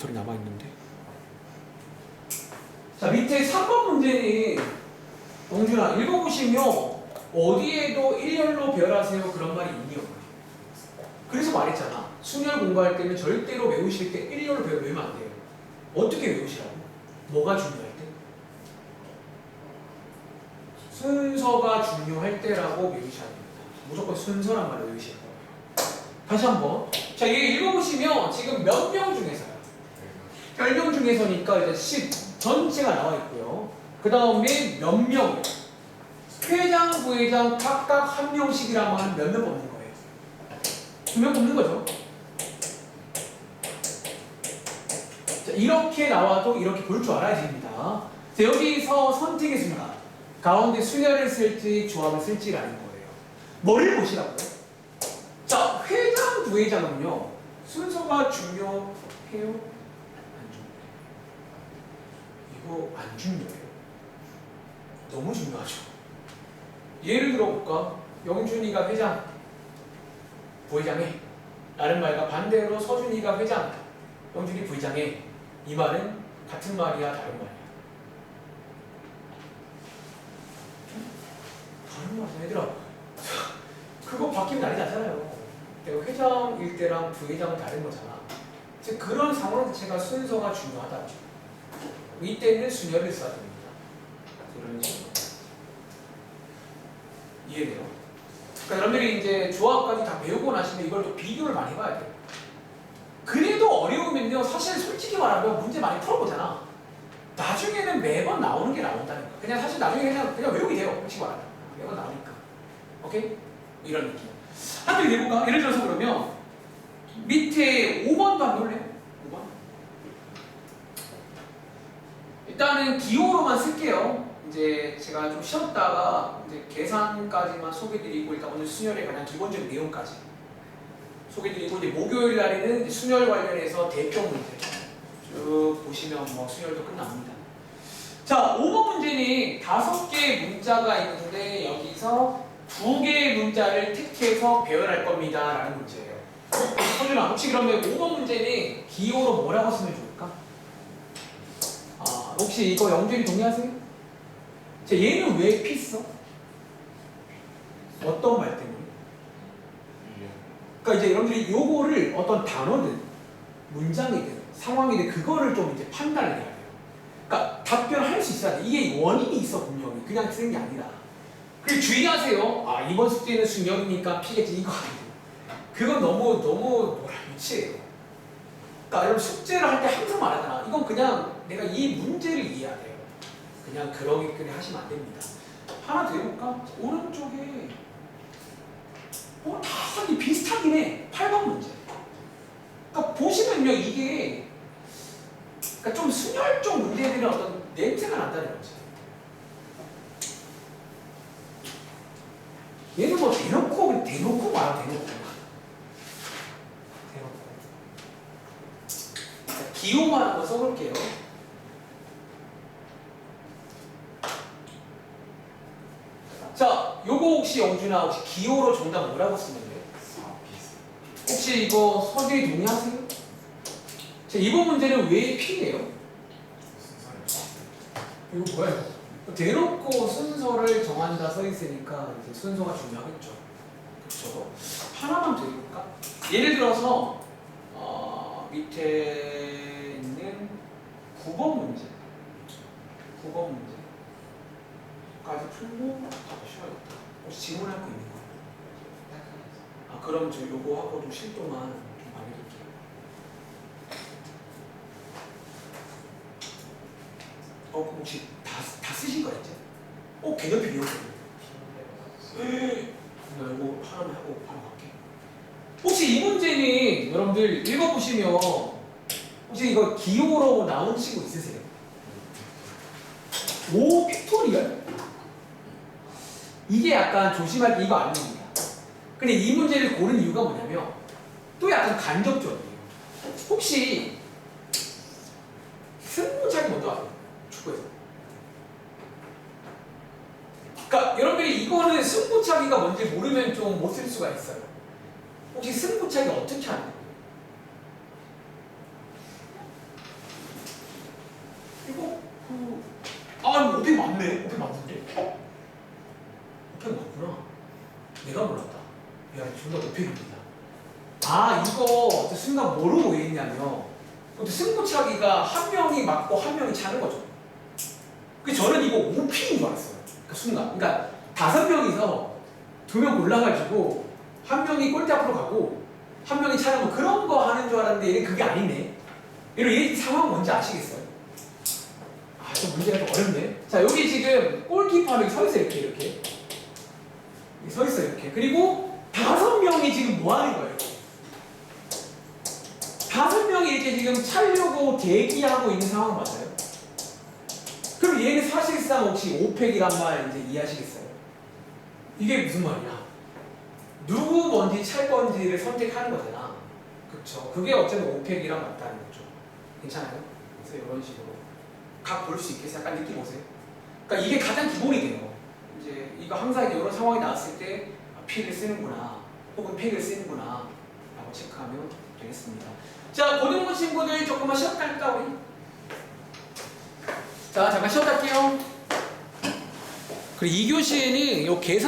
저리 남아 있는데. 자 밑에 3번 문제는 영준아 읽어보시면 어디에도 일렬로 배열하세요 그런 말이 있니요. 그래서 말했잖아. 순열 공부할 때는 절대로 외우실 때 일렬로 배열 외우면 안 돼요. 어떻게 외우시라고? 뭐가 중요할 때? 순서가 중요할 때라고 외우셔야 됩니다. 무조건 순서란 말을 돼요. 다시 한번. 자, 얘 읽어보시면 지금 몇 명 중에서 요? 10명 중에서니까 이제 10 전체가 나와 있고요. 그 다음에 몇 명? 회장, 부회장 각각 한 명씩이라고 하면 몇 명 뽑는 거예요? 두 명 뽑는 거죠. 자, 이렇게 나와도 이렇게 볼 줄 알아야 됩니다. 자, 여기서 선택의 순간 가운데 순열을 쓸지 조합을 쓸지라는 거예요. 뭐를 보시라고요? 자, 회장, 부회장은요 순서가 중요해요? 이거 안 중요해요. 너무 중요하죠. 예를 들어볼까? 영준이가 회장, 부회장해. 라는 말과 반대로 서준이가 회장, 영준이 부회장해. 이 말은 같은 말이야, 다른 말이야? 다른 말이야, 얘들아. 그거 바뀌면 난리 나잖아요. 내가 회장일 때랑 부회장은 다른 거잖아. 즉 그런 상황 자체가 순서가 중요하다. 이때는 순열을 써야 됩니다. 그런 식으로. 이해돼요? 그러니까 여러분들이 이제 조합까지 다 배우고 나시면 이걸 또 비교를 많이 해봐야 돼요. 그래도 어려우면요, 사실 솔직히 말하면 문제 많이 풀어보잖아. 나중에는 매번 나오는 게 나온다는 거야. 그냥 사실 나중에 그냥, 그냥 외우게 돼요. 솔직히 말하면. 매번 나오니까. 오케이? 이런 느낌. 한번 내볼까? 예를 들어서 그러면 밑에 5번도 안 볼래요? 5번? 일단은 기호로만 쓸게요. 이제 제가 좀 쉬었다가 이제 계산까지만 소개드리고 일단 오늘 순열의 가장 기본적인 내용까지 소개드리고 이제 목요일 날에는 이제 순열 관련해서 대표 문제 쭉 보시면 뭐 순열도 끝납니다. 자, 5번 문제는 다섯 개의 문자가 있는데 여기서 두 개의 문자를 택해서 배열할 겁니다. 라는 문제예요. 서준아, 혹시 그러면 5번 문제는 기호로 뭐라고 쓰면 좋을까? 아, 혹시 이거 영준이 동의하세요? 자, 얘는 왜 P 써? 어떤 말 때문에? 그러니까 이제 여러분들이 요거를 어떤 단어든 문장이든 상황이든 그거를 좀 이제 판단을 해야 돼요. 그러니까 답변할 수 있어야 돼. 이게 원인이 있어 분명히 그냥 쓰는 게 아니라. 그리고 주의하세요. 아 이번 숙제는 순영이니까 피겠지 이거 아니에요. 그건 너무 너무 뭐라 유치해요. 그러니까 여러분 숙제를 할 때 항상 말하잖아. 이건 그냥 내가 이 문제를 이해해야 돼요. 그냥 그러기까지 하시면 안 됩니다. 하나 더 해볼까? 오른쪽에 어, 다 하기 비슷하긴 해. 8번 문제. 그러니까 보시면요 이게 그러니까 좀 순혈적 문제들은 어떤 냄새가 난다는 거지. 얘는 뭐 대놓고 대놓고 말아. 대놓고. 자, 기호만 한번 써볼게요. 자, 요거 혹시 영준아 혹시 기호로 정답 뭐라고 쓰면 돼요? 혹시 이거 서준이 동의하세요? 자, 이번 문제는 왜 P예요? 이거 뭐예요? 대놓고 순서를 정한다 써 있으니까 이제 순서가 중요하겠죠. 그렇죠. 하나만 더 해볼까? 예를 들어서 어, 밑에 9번 문제, 9번 문제까지 풀고 다 쉬어야겠다. 혹시 질문할 거 있는 거? 아 그럼 저 요거 하고 좀 쉴 동안 좀 말해줄게요. 어 그럼 혹시 다, 다 쓰신 거 있지? 어 개념 필요해요. 나 이거 하나만 하고 바로 갈게. 혹시 이 문제는 여러분들 읽어보시면 혹시 이거 기호로 나온 친구 있으세요? 오 픽토리얼? 이게 약간 조심할 게 이거 아닙니다. 근데 이 문제를 고른 이유가 뭐냐면 또 약간 간접적이에요. 혹시 승부차기 먼저 아세요? 축구에서. 그러니까 여러분들이 이거는 승부차기가 뭔지 모르면 좀 못 쓸 수가 있어요. 혹시 승부차기 어떻게 하는 거예요? 이거 그 500 맞네. 500 맞는데? 500 맞구나. 내가 몰랐다. 야, 정답 500입니다. 아, 이거 저 순간 뭐로 근데 승부차기가 한 명이 맞고 한 명이 차는 거죠. 그 저는 이거 5피인 줄 알았어요. 그 순간. 그러니까 다섯 명이서 두 명 골라가지고 한 명이 골대 앞으로 가고 한 명이 차는 뭐 그런 거 하는 줄 알았는데 그게 아니네. 이런 얘 상황 뭔지 아시겠어요? 아, 좀 문제가 좀 어렵네. 자, 여기 지금 골키퍼 하면 서 있어요, 이렇게, 이렇게. 서 있어요, 이렇게. 그리고 다섯 명이 지금 뭐 하는 거예요? 다섯 명이 이렇게 지금 차려고 대기하고 있는 상황 맞아요? 그럼 얘는 사실상 혹시 오펙이란 말 이제 이해하시겠어요? 이게 무슨 말이야? 누구 먼지 찰 건지를 선택하는 거잖아. 그쵸? 그게 어쩌면 오펙이랑 맞다는 거죠. 괜찮아요? 그래서 이런 식으로 각 볼 수 있게 약간 느낌 오세요? 그러니까 이게 가장 기본이 돼요. 이제 이거 항상 이런 상황이 나왔을 때 아, P를 쓰는구나 혹은 팩을 쓰는구나 라고 체크하면 되겠습니다. 자, 고등부 친구들 조금만 쉬었다 할까 우리? 자, 잠깐 쉬었다 할게요. 그리고 2교시에는 요 계산